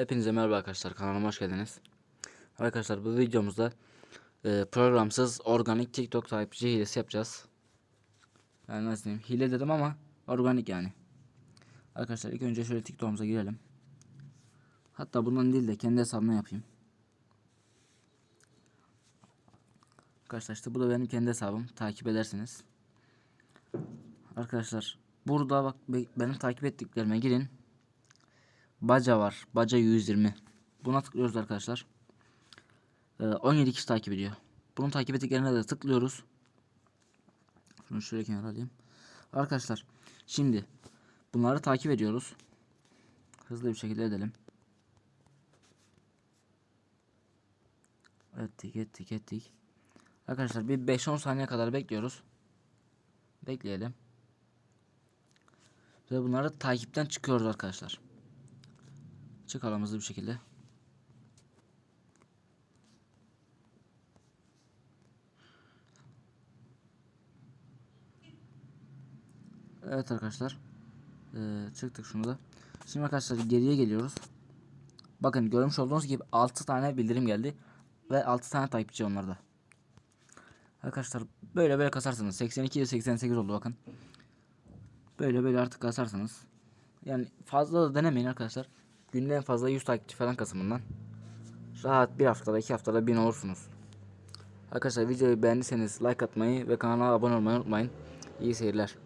Hepinize merhaba arkadaşlar kanalıma hoş geldiniz. Arkadaşlar bu videomuzda e, programsız organik TikTok takipçi hilesi yapacağız. Yani nasıl diyeyim hile dedim ama organik yani. Arkadaşlar ilk önce şöyle TikTok'umuza girelim. Hatta bundan değil de kendi hesabımla yapayım. Arkadaşlar işte bu da benim kendi hesabım takip edersiniz. Arkadaşlar burada bak be- benim takip ettiklerime girin. Baca var. Baca 120. Buna tıklıyoruz arkadaşlar. Ee, 17 kişi takip ediyor. Bunu takip ettiklerine de tıklıyoruz. Şunu şöyle kenara alayım. Arkadaşlar şimdi bunları takip ediyoruz. Hızlı bir şekilde edelim. Ettik ettik ettik. Arkadaşlar bir 5-10 saniye kadar bekliyoruz. Bekleyelim. Ve bunları takipten çıkıyoruz arkadaşlar. Çıkalım hızlı bir şekilde. Evet arkadaşlar. Ee, çıktık şunu da. Şimdi arkadaşlar geriye geliyoruz. Bakın görmüş olduğunuz gibi 6 tane bildirim geldi. Ve 6 tane takipçi onlarda. Arkadaşlar böyle böyle kasarsınız. 82 88 oldu bakın. Böyle böyle artık kasarsınız. Yani fazla da denemeyin arkadaşlar. Günde en fazla 100 takipçi falan kasın bundan. Rahat bir haftada iki haftada 1000 olursunuz. Arkadaşlar videoyu beğendiyseniz like atmayı ve kanala abone olmayı unutmayın. İyi seyirler.